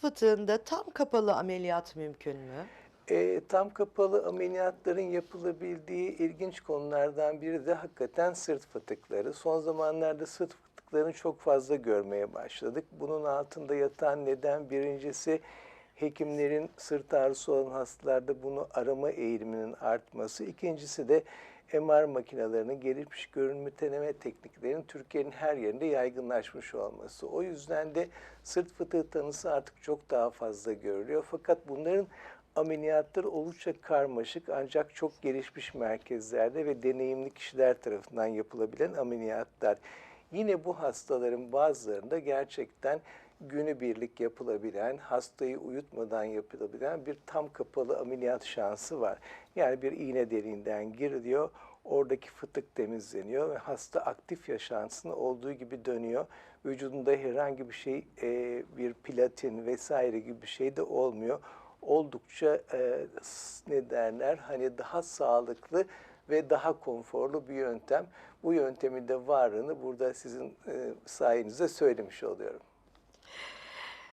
sırt fıtığında tam kapalı ameliyat mümkün mü? E, tam kapalı ameliyatların yapılabildiği ilginç konulardan biri de hakikaten sırt fıtıkları. Son zamanlarda sırt fıtıklarını çok fazla görmeye başladık. Bunun altında yatan neden birincisi hekimlerin sırt ağrısı olan hastalarda bunu arama eğiliminin artması. İkincisi de MR makinelerinin gelişmiş görünümü deneme tekniklerinin Türkiye'nin her yerinde yaygınlaşmış olması. O yüzden de sırt fıtığı tanısı artık çok daha fazla görülüyor. Fakat bunların ameliyatları oldukça karmaşık ancak çok gelişmiş merkezlerde ve deneyimli kişiler tarafından yapılabilen ameliyatlar. Yine bu hastaların bazılarında gerçekten günübirlik yapılabilen, hastayı uyutmadan yapılabilen bir tam kapalı ameliyat şansı var. Yani bir iğne deliğinden giriliyor, oradaki fıtık temizleniyor ve hasta aktif yaşantısında olduğu gibi dönüyor. Vücudunda herhangi bir şey, e, bir platin vesaire gibi bir şey de olmuyor. Oldukça e, ne derler hani daha sağlıklı ve daha konforlu bir yöntem. Bu yöntemin de varlığını burada sizin e, sayenizde söylemiş oluyorum.